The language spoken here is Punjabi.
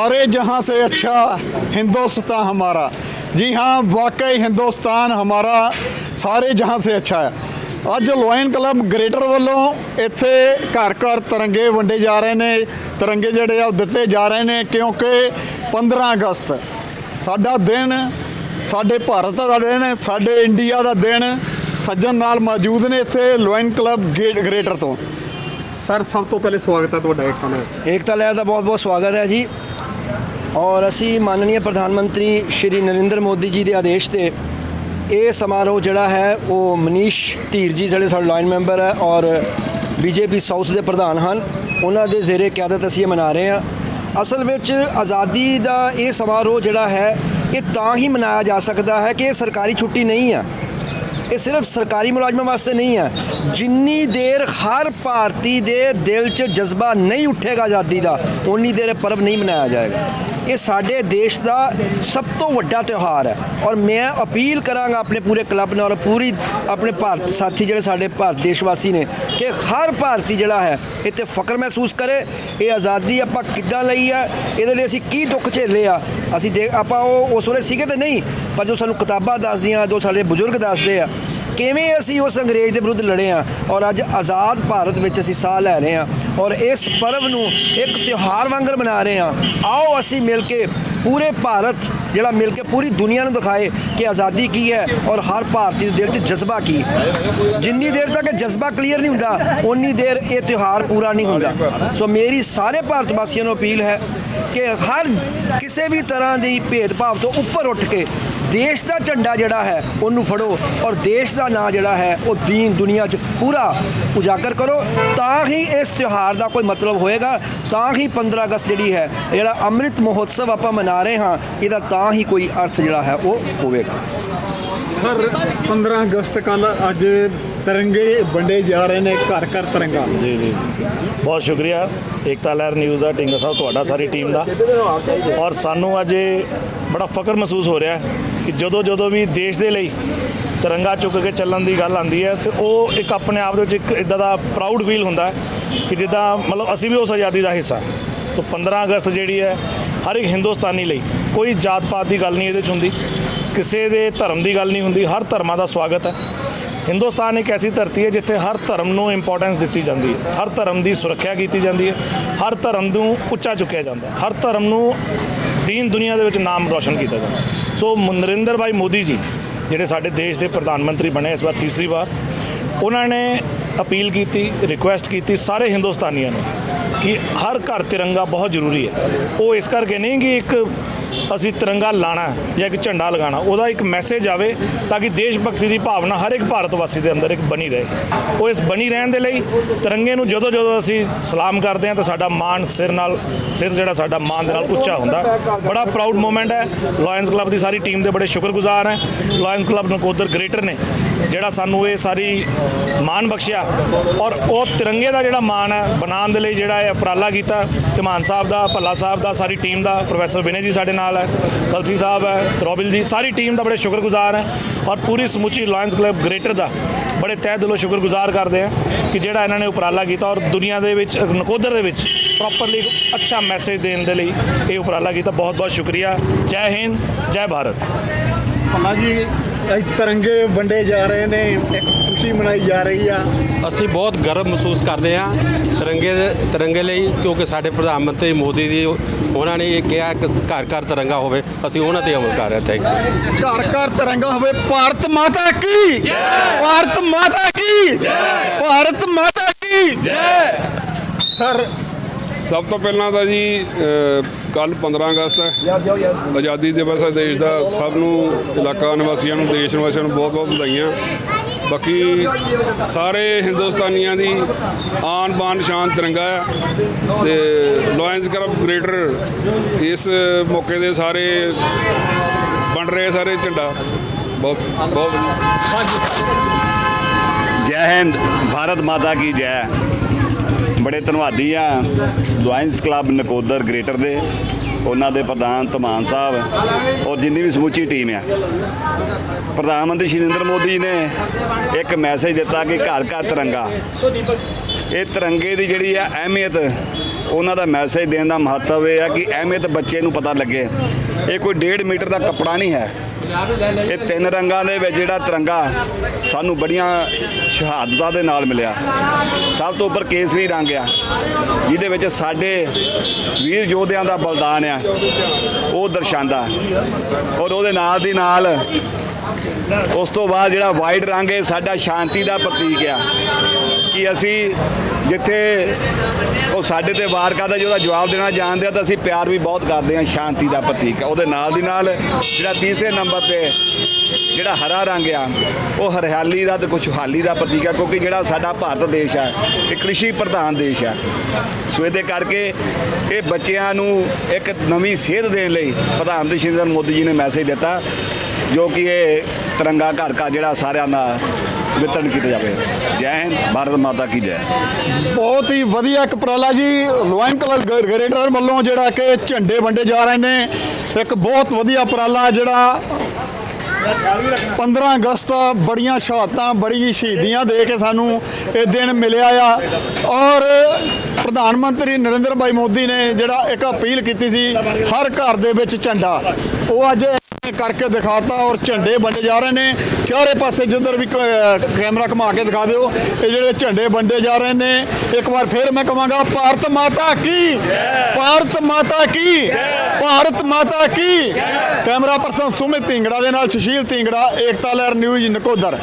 सारे जहां से अच्छा हिंदुस्तान हमारा जी हाँ वाकई हिंदुस्तान हमारा ਸਾਰੇ ਜਹਾਂ ਸੇ ਅੱਛਾ ਹੈ ਅੱਜ ਲੋਇਨ ਕਲੱਬ ਗ੍ਰੇਟਰ ਵੱਲੋਂ ਇੱਥੇ ਘਰ ਘਰ ਤਿਰੰਗੇ ਵੰਡੇ ਜਾ ਰਹੇ ਨੇ ਤਿਰੰਗੇ ਜਿਹੜੇ ਆ ਉਹ ਦਿੱਤੇ ਜਾ ਰਹੇ ਨੇ ਕਿਉਂਕਿ 15 ਅਗਸਤ ਸਾਡਾ ਦਿਨ ਸਾਡੇ ਭਾਰਤ ਦਾ ਦਿਨ ਹੈ, ਸਾਡੇ ਇੰਡੀਆ ਦਾ ਦਿਨ ਸੱਜਣ ਨਾਲ ਮੌਜੂਦ ਨੇ ਇੱਥੇ ਲੋਇਨ ਕਲੱਬ ਗੇ- ਗ੍ਰੇਟਰ ਤੋਂ ਸਰ ਸਭ ਤੋਂ ਪਹਿਲੇ ਸਵਾਗਤ ਹੈ ਤੁਹਾਡਾ ਇੱਕ ਨਾਲ ਏਕਤਾ ਲਹਿਰ ਦਾ ਬਹੁਤ ਬਹੁਤ ਸਵਾਗਤ ਹੈ ਜੀ ਔਰ ਅਸੀਂ ਮਾਨਨੀय ਪ੍ਰਧਾਨ ਮੰਤਰੀ ਸ਼੍ਰੀ ਨਰਿੰਦਰ ਮੋਦੀ ਜੀ ਦੇ ਆਦੇਸ਼ ਤੇ ਇਹ ਸਮਾਰੋਹ ਜਿਹੜਾ ਹੈ, ਉਹ ਮਨੀਸ਼ ਧੀਰ ਜੀ ਜਿਹੜੇ ਸਾਡੇ ਲਾਈਨ ਮੈਂਬਰ ਹੈ ਔਰ ਬੀਜੇਪੀ ਸਾਊਥ ਦੇ ਪ੍ਰਧਾਨ ਹਨ, ਉਹਨਾਂ ਦੇ ਜ਼ੇਰੇ ਕਿਆਦਤ ਅਸੀਂ ਇਹ ਮਨਾ ਰਹੇ ਹਾਂ। ਅਸਲ ਵਿੱਚ ਆਜ਼ਾਦੀ ਦਾ ਇਹ ਸਮਾਰੋਹ ਜਿਹੜਾ ਹੈ, ਇਹ ਤਾਂ ਹੀ ਮਨਾਇਆ ਜਾ ਸਕਦਾ ਹੈ ਕਿ ਇਹ ਸਰਕਾਰੀ ਛੁੱਟੀ ਨਹੀਂ ਹੈ। ਇਹ ਸਿਰਫ ਸਰਕਾਰੀ ਮੁਲਾਜ਼ਮਾਂ ਵਾਸਤੇ ਨਹੀਂ ਹੈ। ਜਿੰਨੀ ਦੇਰ ਹਰ ਭਾਰਤੀ ਦੇ ਦਿਲ 'ਚ ਜਜ਼ਬਾ ਨਹੀਂ ਉੱਠੇਗਾ ਆਜ਼ਾਦੀ ਦਾ ਉਨੀ ਦੇਰ ਇਹ ਪਰਬ ਨਹੀਂ ਮਨਾਇਆ ਜਾਏਗਾ। ਇਹ ਸਾਡੇ ਦੇਸ਼ ਦਾ ਸਭ ਤੋਂ ਵੱਡਾ ਤਿਉਹਾਰ ਹੈ। ਔਰ ਮੈਂ ਅਪੀਲ ਕਰਾਂਗਾ ਆਪਣੇ ਪੂਰੇ ਕਲੱਬ ਨਾਲ ਔਰ ਪੂਰੀ ਆਪਣੇ ਭਾਰਤ ਸਾਥੀ ਜਿਹੜੇ ਸਾਡੇ ਭਾਰਤ ਦੇਸ਼ ਵਾਸੀ ਨੇ, ਕਿ ਹਰ ਭਾਰਤੀ ਜਿਹੜਾ ਹੈ ਇਹ ਤੇ ਫਖਰ ਮਹਿਸੂਸ ਕਰੇ, ਇਹ ਆਜ਼ਾਦੀ ਆਪਾਂ ਕਿੱਦਾਂ ਲਈ ਆ ਇਹਦੇ ਲਈ ਅਸੀਂ ਕੀ ਦੁੱਖ ਝੇਲੇ ਆ। ਅਸੀਂ ਦੇਖ ਆਪਾਂ ਉਹ ਉਸ ਵੇਲੇ ਸੀਗੇ ਤੇ ਨਹੀਂ, ਪਰ ਜੋ ਸਾਨੂੰ ਕਿਤਾਬਾਂ ਦੱਸਦੀਆਂ, ਜੋ ਸਾਡੇ ਬਜ਼ੁਰਗ ਦੱਸਦੇ ਆ ਕਿਵੇਂ ਅਸੀਂ ਉਸ ਅੰਗਰੇਜ਼ ਦੇ ਵਿਰੁੱਧ ਲੜੇ ਆ ਔਰ ਅੱਜ ਆਜ਼ਾਦ ਭਾਰਤ ਵਿੱਚ ਅਸੀਂ ਸਾਹ ਲੈ ਰਹੇ ਆ ਔਰ ਇਸ ਪਰਵ ਨੂੰ ਇੱਕ ਤਿਉਹਾਰ ਵਾਂਗਰ ਮਨਾ ਰਹੇ ਆ ਆਓ ਅਸੀਂ ਮਿਲ ਕੇ ਪੂਰੇ ਭਾਰਤ ਜਿਹੜਾ ਮਿਲ ਕੇ ਪੂਰੀ ਦੁਨੀਆ ਨੂੰ ਦਿਖਾਏ ਕਿ ਆਜ਼ਾਦੀ ਕੀ ਹੈ ਔਰ ਹਰ ਭਾਰਤੀ ਦੇ ਦਿਲ 'ਚ ਜਜ਼ਬਾ ਕੀ ਹੈ। ਜਿੰਨੀ ਦੇਰ ਤੱਕ ਜਜ਼ਬਾ ਕਲੀਅਰ ਨਹੀਂ ਹੁੰਦਾ ਉਨੀ ਦੇਰ ਇਹ ਤਿਉਹਾਰ ਪੂਰਾ ਨਹੀਂ ਹੁੰਦਾ। ਸੋ ਮੇਰੀ ਸਾਰੇ ਭਾਰਤ ਵਾਸੀਆਂ ਨੂੰ ਅਪੀਲ ਹੈ ਕਿ ਹਰ ਕਿਸੇ ਵੀ ਤਰ੍ਹਾਂ ਦੀ ਭੇਦਭਾਵ ਤੋਂ ਉੱਪਰ ਉੱਠ ਕੇ ਦੇਸ਼ ਦਾ ਝੰਡਾ ਜਿਹੜਾ ਹੈ, ਉਹਨੂੰ ਫੜੋ ਔਰ ਦੇਸ਼ ਦਾ ਨਾਂ ਜਿਹੜਾ ਹੈ, ਉਹ ਦੀਨ ਦੁਨੀਆ 'ਚ ਪੂਰਾ ਉਜਾਗਰ ਕਰੋ। ਤਾਂ ਹੀ ਇਸ ਤਿਉਹਾਰ ਦਾ ਕੋਈ ਮਤਲਬ ਹੋਏਗਾ। ਤਾਂ ਹੀ 15 ਅਗਸਤ ਜਿਹੜੀ ਹੈ, ਜਿਹੜਾ ਅੰਮ੍ਰਿਤ ਮਹੋਤਸਵ ਆਪਾਂ ਮਨਾ ਰਹੇ ਹਾਂ, ਇਹਦਾ ਤਾਂ ਹੀ ਕੋਈ ਅਰਥ ਜਿਹੜਾ ਹੈ, ਉਹ ਹੋਵੇਗਾ। ਸਰ 15 ਅਗਸਤ ਕੱਲ ਅੱਜ ਤਿਰੰਗੇ ਵੰਡੇ ਜਾ ਰਹੇ ਨੇ ਘਰ ਘਰ ਤਿਰੰਗਾ। ਜੀ ਜੀ। ਬਹੁਤ ਸ਼ੁਕਰੀਆ। ਏਕਤਾ ਲਹਿਰ ਨਿਊਜ਼ ਦਾ ਟਿੰਗਾ ਸਾਹਿਬ ਤੁਹਾਡਾ, ਸਾਰੀ ਟੀਮ ਦਾ। ਔਰ ਸਾਨੂੰ ਅੱਜ ਬੜਾ ਫਖਰ ਮਹਿਸੂਸ ਹੋ ਰਿਹਾ ਕਿ ਜਦੋਂ ਜਦੋਂ ਵੀ ਦੇਸ਼ ਦੇ ਲਈ ਤਿਰੰਗਾ ਚੁੱਕ ਕੇ ਚੱਲਣ ਦੀ ਗੱਲ ਆਉਂਦੀ ਹੈ, ਤੇ ਉਹ ਇੱਕ ਆਪਣੇ ਆਪ ਦੇ ਵਿੱਚ ਇੱਕ ਇਦਾਂ ਦਾ ਪ੍ਰਾਊਡ ਫੀਲ ਹੁੰਦਾ ਹੈ ਕਿ ਜਿੱਦਾਂ ਮਤਲਬ ਅਸੀਂ ਵੀ ਉਸ ਆਜ਼ਾਦੀ ਦਾ ਹਿੱਸਾ ਤੋਂ 15 ਅਗਸਤ ਜਿਹੜੀ ਹੈ, ਹਰ ਇੱਕ ਹਿੰਦੁਸਤਾਨੀ ਲਈ ਕੋਈ ਜਾਤ ਪਾਤ ਦੀ ਗੱਲ ਨਹੀਂ ਇਹਦੇ 'ਚ ਹੁੰਦੀ, ਕਿਸੇ ਦੇ ਧਰਮ ਦੀ ਗੱਲ ਨਹੀਂ ਹੁੰਦੀ, ਹਰ ਧਰਮਾਂ ਦਾ ਸਵਾਗਤ ਹੈ। ਹਿੰਦੁਸਤਾਨ ਇੱਕ ਐਸੀ ਧਰਤੀ ਹੈ ਜਿੱਥੇ ਹਰ ਧਰਮ ਨੂੰ ਇੰਪੋਰਟੈਂਸ ਦਿੱਤੀ ਜਾਂਦੀ ਹੈ। ਹਰ ਧਰਮ ਦੀ ਸੁਰੱਖਿਆ ਕੀਤੀ ਜਾਂਦੀ ਹੈ। ਹਰ ਧਰਮ ਨੂੰ ਉੱਚਾ ਚੁੱਕਿਆ ਜਾਂਦਾ ਹੈ। ਹਰ ਧਰਮ ਨੂੰ ਦੀਨ ਦੁਨੀਆ ਦੇ ਵਿੱਚ ਨਾਮ ਰੋਸ਼ਨ ਕੀਤਾ ਜਾਂਦਾ ਸੋ ਨਰਿੰਦਰ ਭਾਈ ਮੋਦੀ ਜੀ, ਜਿਹੜੇ ਸਾਡੇ ਦੇਸ਼ ਦੇ ਪ੍ਰਧਾਨ ਮੰਤਰੀ ਬਣੇ ਇਸ ਵਾਰ ਤੀਸਰੀ ਵਾਰ, ਉਹਨਾਂ ਨੇ ਅਪੀਲ ਕੀਤੀ ਰਿਕੁਐਸਟ ਕੀਤੀ ਸਾਰੇ ਹਿੰਦੁਸਤਾਨੀਆਂ ਨੂੰ ਕਿ ਹਰ ਘਰ ਤਿਰੰਗਾ ਬਹੁਤ ਜ਼ਰੂਰੀ ਹੈ। ਉਹ ਇਸ ਕਰਕੇ ਨਹੀਂ ਕਿ ਇੱਕ ਅਸੀਂ ਤਿਰੰਗਾ ਲਾਣਾ ਜਾਂ ਇੱਕ ਝੰਡਾ ਲਗਾਉਣਾ ਉਹਦਾ ਇੱਕ ਮੈਸੇਜ ਆਵੇ ਤਾਂ ਕਿ ਦੇਸ਼ ਭਗਤੀ ਦੀ ਭਾਵਨਾ ਹਰ ਇੱਕ ਭਾਰਤ ਵਾਸੀ ਦੇ ਅੰਦਰ ਇੱਕ ਬਣੀ ਰਹੇ। ਉਹ ਇਸ ਬਣੀ ਰਹਿਣ ਦੇ ਲਈ ਤਿਰੰਗੇ ਨੂੰ ਜਦੋਂ ਜਦੋਂ ਅਸੀਂ ਸਲਾਮ ਕਰਦੇ ਹਾਂ ਤਾਂ ਸਾਡਾ ਮਾਣ ਸਿਰ ਨਾਲ, ਸਿਰ ਜਿਹੜਾ ਸਾਡਾ ਮਾਣ ਦੇ ਨਾਲ ਉੱਚਾ ਹੁੰਦਾ ਬੜਾ ਪ੍ਰਾਊਡ ਮੂਮੈਂਟ ਹੈ। ਲਾਇਨਸ ਕਲੱਬ ਦੀ ਸਾਰੀ ਟੀਮ ਦੇ ਬੜੇ ਸ਼ੁਕਰਗੁਜ਼ਾਰ ਹੈ। ਲਾਇਨਸ ਕਲੱਬ ਨਕੋਦਰ ਗ੍ਰੇਟਰ ਨੇ, ਜਿਹੜਾ ਸਾਨੂੰ ਇਹ ਸਾਰੀ ਮਾਣ ਬਖਸ਼ਿਆ। ਔਰ ਉਹ ਤਿਰੰਗੇ ਦਾ ਜਿਹੜਾ ਮਾਣ ਹੈ, ਬਣਾਉਣ ਦੇ ਲਈ ਜਿਹੜਾ ਇਹ ਉਪਰਾਲਾ ਕੀਤਾ, ਧਮਾਨ ਸਾਹਿਬ ਦਾ, ਭੱਲਾ ਸਾਹਿਬ ਦਾ, ਸਾਰੀ ਟੀਮ ਦਾ, ਪ੍ਰੋਫੈਸਰ ਵਿਨੇ ਜੀ ਸਾਡੇ ਨਾਲ ਨਾਲ ਹੈ। ਕਲਸੀ ਸਾਹਿਬ ਹੈ ਰੋਬਿਲ ਜੀ, ਸਾਰੀ ਟੀਮ ਦਾ ਬੜੇ ਸ਼ੁਕਰਗੁਜ਼ਾਰ ਹੈ ਔਰ ਪੂਰੀ ਸਮੁੱਚੀ ਲਾਇਨਸ ਕਲੱਬ ਗ੍ਰੇਟਰ ਦਾ ਬੜੇ ਤਹਿ ਦਿਲੋਂ ਸ਼ੁਕਰਗੁਜ਼ਾਰ ਕਰਦੇ ਹਾਂ ਕਿ ਜਿਹੜਾ ਇਹਨਾਂ ਨੇ ਉਪਰਾਲਾ ਕੀਤਾ ਔਰ ਦੁਨੀਆ ਦੇ ਵਿੱਚ, ਨਕੋਦਰ ਦੇ ਵਿੱਚ ਪ੍ਰੋਪਰਲੀ ਇੱਕ ਅੱਛਾ ਮੈਸੇਜ ਦੇਣ ਦੇ ਲਈ ਇਹ ਉਪਰਾਲਾ ਕੀਤਾ। ਬਹੁਤ ਬਹੁਤ ਸ਼ੁਕਰੀਆ। ਜੈ ਹਿੰਦ, ਜੈ ਭਾਰਤ। ਭੱਲਾ ਜੀ ਤਿਰੰਗੇ ਵੰਡੇ ਜਾ ਰਹੇ ਨੇ ਇੱਕ ਖੁਸ਼ੀ ਮਨਾਈ ਜਾ ਰਹੀ ਆ। ਅਸੀਂ ਬਹੁਤ ਗਰਵ ਮਹਿਸੂਸ ਕਰਦੇ ਹਾਂ ਤਿਰੰਗੇ ਦੇ ਤਿਰੰਗੇ ਲਈ ਕਿਉਂਕਿ ਸਾਡੇ ਪ੍ਰਧਾਨ ਮੰਤਰੀ ਮੋਦੀ ਜੀ ਉਹਨਾਂ ਨੇ ਇਹ ਕਿਹਾ ਕਿ ਘਰ ਘਰ ਤਿਰੰਗਾ ਹੋਵੇ। ਅਸੀਂ ਉਹਨਾਂ ਤੇ ਅਮਲ ਕਰ ਰਹੇ ਥੈਂਕ ਯੂ ਘਰ ਘਰ ਤਿਰੰਗਾ ਹੋਵੇ। ਭਾਰਤ ਮਾਤਾ ਕੀ? ਜੈ ਭਾਰਤ ਮਾਤਾ ਕੀ? ਜੈ ਭਾਰਤ ਮਾਤਾ ਕੀ? ਜੈ! ਸਰ ਸਭ ਤੋਂ ਪਹਿਲਾਂ ਤਾਂ ਜੀ ਕੱਲ 15 ਅਗਸਤ ਹੈ। ਆਜ਼ਾਦੀ ਦਿਵਸ ਹੈ ਦੇਸ਼ ਦਾ। ਸਭ ਨੂੰ, ਇਲਾਕਾ ਨਿਵਾਸੀਆਂ ਨੂੰ, ਦੇਸ਼ ਨਿਵਾਸੀਆਂ ਨੂੰ ਬਹੁਤ ਬਹੁਤ ਵਧਾਈਆਂ। ਬਾਕੀ ਸਾਰੇ ਹਿੰਦੁਸਤਾਨੀਆਂ ਦੀ ਆਨ ਬਾਨ ਸ਼ਾਨ ਤਿਰੰਗਾ ਹੈ। ਤੇ ਲਾਇਨਸ ਕਲੱਬ ਗ੍ਰੇਟਰ ਇਸ ਮੌਕੇ ਦੇ ਸਾਰੇ ਬਣ ਰਹੇ ਸਾਰੇ ਝੰਡਾ। ਬਸ, ਬਹੁਤ ਜੈ ਹਿੰਦ। ਭਾਰਤ ਮਾਤਾ ਕੀ ਜੈ। ਬੜੇ ਧੰਨਵਾਦੀ ਆ ਲਾਇਨਸ ਕਲੱਬ ਨਕੋਦਰ ਗ੍ਰੇਟਰ ਦੇ, ਉਹਨਾਂ ਦੇ ਪ੍ਰਧਾਨ ਧਮਾਨ ਸਾਹਿਬ, ਔਰ ਜਿੰਨੀ ਵੀ ਸਮੁੱਚੀ ਟੀਮ ਆ। ਪ੍ਰਧਾਨ ਮੰਤਰੀ ਸ਼੍ਰੀ ਮੋਦੀ ਜੀ ਨੇ ਇੱਕ ਮੈਸੇਜ ਦਿੱਤਾ ਕਿ ਘਰ ਘਰ ਤਿਰੰਗਾ। ਇਹ ਤਿਰੰਗੇ ਦੀ ਜਿਹੜੀ ਆ ਅਹਿਮੀਅਤ, ਉਹਨਾਂ ਦਾ ਮੈਸੇਜ ਦੇਣ ਦਾ ਮਹੱਤਵ ਇਹ ਆ ਕਿ ਅਹਿਮੀਅਤ ਬੱਚੇ ਨੂੰ ਪਤਾ ਲੱਗੇ। ਇਹ ਕੋਈ 1.5 ਮੀਟਰ ਦਾ ਕੱਪੜਾ ਨਹੀਂ ਹੈ। ਇਹ ਤਿੰਨ ਰੰਗਾਂ ਦੇ ਵਿੱਚ ਜਿਹੜਾ ਤਿਰੰਗਾ ਸਾਨੂੰ ਬੜੀਆਂ ਸ਼ਹਾਦਤਾਂ ਦੇ ਨਾਲ ਮਿਲਿਆ। ਸਭ ਤੋਂ ਉੱਪਰ ਕੇਸਰੀ ਰੰਗ ਆ, ਜਿਹਦੇ ਵਿੱਚ ਸਾਡੇ ਵੀਰ ਯੋਧਿਆਂ ਦਾ ਬਲਿਦਾਨ ਆ, ਉਹ ਦਰਸਾਉਂਦਾ। ਔਰ ਉਹਦੇ ਨਾਲ ਦੀ ਨਾਲ ਉਸ ਤੋਂ ਬਾਅਦ ਜਿਹੜਾ ਵਾਈਟ ਰੰਗ ਹੈ, ਸਾਡਾ ਸ਼ਾਂਤੀ ਦਾ ਪ੍ਰਤੀਕ ਆ ਕਿ ਅਸੀਂ ਜਿੱਥੇ ਉਹ ਸਾਡੇ ਤੇ ਵਾਰ ਕਰਦਾ ਜਿਹਦਾ ਜਵਾਬ ਦੇਣਾ ਜਾਣਦੇ ਆ ਤਾਂ ਅਸੀਂ ਪਿਆਰ ਵੀ ਬਹੁਤ ਕਰਦੇ ਆ, ਸ਼ਾਂਤੀ ਦਾ ਪ੍ਰਤੀਕ ਆ। ਉਹਦੇ ਨਾਲ ਦੀ ਨਾਲ ਜਿਹੜਾ ਤੀਸਰੇ ਨੰਬਰ ਤੇ ਜਿਹੜਾ ਹਰਾ ਰੰਗ ਆ, ਉਹ ਹਰਿਆਲੀ ਦਾ ਤੇ ਖੁਸ਼ਹਾਲੀ ਦਾ ਪ੍ਰਤੀਕ ਆ, ਕਿਉਂਕਿ ਜਿਹੜਾ ਸਾਡਾ ਭਾਰਤ ਦੇਸ਼ ਆ, ਇਹ ਕ੍ਰਿਸ਼ੀ ਪ੍ਰਧਾਨ ਦੇਸ਼ ਆ। ਸੋ ਇਹਦੇ ਕਰਕੇ ਇਹ ਬੱਚਿਆਂ ਨੂੰ ਇੱਕ ਨਵੀਂ ਸੇਧ ਦੇਣ ਲਈ ਪ੍ਰਧਾਨ ਮੰਤਰੀ ਸ਼੍ਰੀ ਨਰਿੰਦਰ ਮੋਦੀ ਜੀ ਨੇ ਮੈਸੇਜ ਦਿੱਤਾ, ਜੋ ਕਿ ਇਹ ਤਿਰੰਗਾ ਘਰ ਘਰ ਜਿਹੜਾ ਸਾਰਿਆਂ ਦਾ ਵਿਤਰਨ ਕੀਤਾ ਜਾਵੇ। ਜੈ ਹਿੰਦ, ਭਾਰਤ ਮਾਤਾ ਕੀ ਜੈ। ਬਹੁਤ ਹੀ ਵਧੀਆ ਇੱਕ ਉਪਰਾਲਾ ਜੀ ਲੋਇਨ ਕਲਰ ਗ੍ਰੇਟਰ ਵੱਲੋਂ ਜਿਹੜਾ ਕਿ ਝੰਡੇ ਵੰਡੇ ਜਾ ਰਹੇ ਨੇ। ਇੱਕ ਬਹੁਤ ਵਧੀਆ ਉਪਰਾਲਾ ਜਿਹੜਾ 15 ਅਗਸਤ ਬੜੀਆਂ ਸ਼ਹਾਦਤਾਂ ਬੜੀ ਸ਼ਹੀਦੀਆਂ ਦੇ ਕੇ ਸਾਨੂੰ ਇਹ ਦਿਨ ਮਿਲਿਆ ਆ। ਔਰ ਪ੍ਰਧਾਨ ਮੰਤਰੀ ਨਰਿੰਦਰ ਭਾਈ ਮੋਦੀ ਨੇ ਜਿਹੜਾ ਇੱਕ ਅਪੀਲ ਕੀਤੀ ਸੀ, ਹਰ ਘਰ ਦੇ ਵਿੱਚ ਝੰਡਾ। ਉਹ ਅੱਜ ਕਰਕੇ ਦਿਖਾਤਾ ਔਰ ਝੰਡੇ ਵੰਡੇ ਜਾ ਰਹੇ ਨੇ। ਚਾਰੇ ਪਾਸੇ ਜਿੱਧਰ ਵੀ ਕੈਮਰਾ ਘੁਮਾ ਕੇ ਦਿਖਾ ਦਿਓ। ਇਹ ਜਿਹੜੇ ਝੰਡੇ ਵੰਡੇ ਜਾ ਰਹੇ ਨੇ, ਇੱਕ ਵਾਰ ਫਿਰ ਮੈਂ ਕਹਾਂਗਾ, ਭਾਰਤ ਮਾਤਾ ਕੀ? ਭਾਰਤ ਮਾਤਾ ਕੀ? ਭਾਰਤ ਮਾਤਾ ਕੀ? ਕੈਮਰਾ ਪਰਸਨ ਸੁਮਿਤ ਢਿੰਗੜਾ ਦੇ ਨਾਲ ਸੁਸ਼ੀਲ ਢਿੰਗੜਾ, ਏਕਤਾ ਲਹਿਰ ਨਿਊਜ਼ ਨਕੋਦਰ।